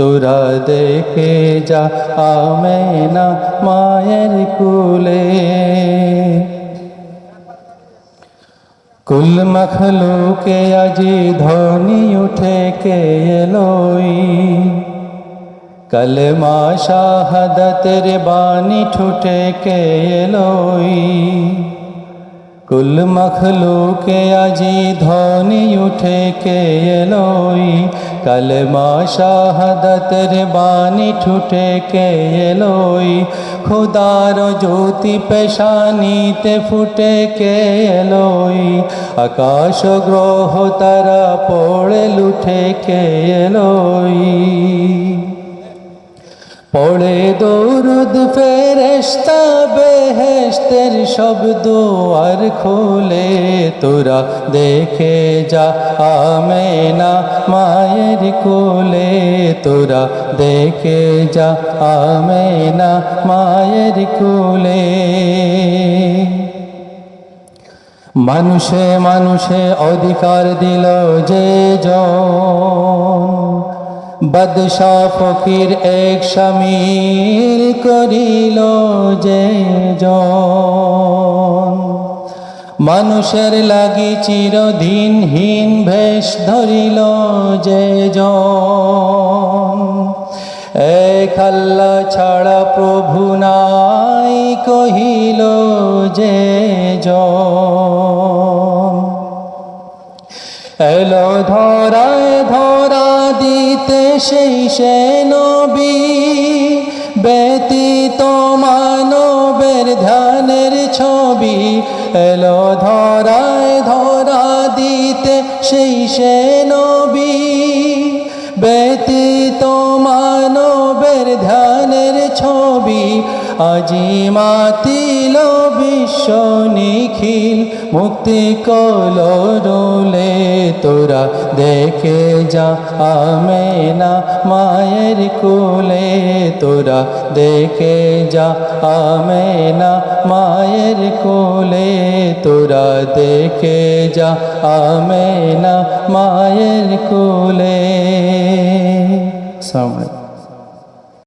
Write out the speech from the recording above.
তোরা দেখে যা, আমেনা মায়ের কুলে। কুল মখলুকে আজি ধ্বনি উঠে কে এলোই। কলমা শাহাদতের বাণী ঠুটে কে এলোই। কুল মখলুকে আজি ধ্বনি উঠে কে এলোই। কলমা শাহাদতের বাণী ঠুটে কে এলোই? খুদার জ্যোতি পেশানিতে ফুটে কে এলোই? আকাশ গ্রহ তারা পড়ে লুঠে কে এলোই? পড়ে দৌরুদ ফেরেস্তা বেহেশতের শব্দ আর খোলে। তোরা দেখে যা আমেনা মায়ের কোলে। তোরা দেখে যা আমেনা মায়ের কোলে। মানুষে মানুষে অধিকার দিল যে জন। বাদশাহ ফকির এক শামিল করিল যে মানুষের লাগি চিরদিনহীন ভেষ ধরিল যে এক ছাড়া প্রভু নাই কহিল যে এলো ধরায় ধরা দিতে সেই সে নবী, ব্যতীত মানবের ধ্যানের ছবি এলো ধরায় ধরা দিতে সেই সে নবী। আজি মাতিল বিশ্ব নিখিল, মুক্তি কলরোলে তোরা দেখে যা আমেনা মায়ের কুলে, তোরা দেখে যা আমেনা মায়ের কোলে, তোরা দেখে যা আমেনা মায়ের কোলে। সামনে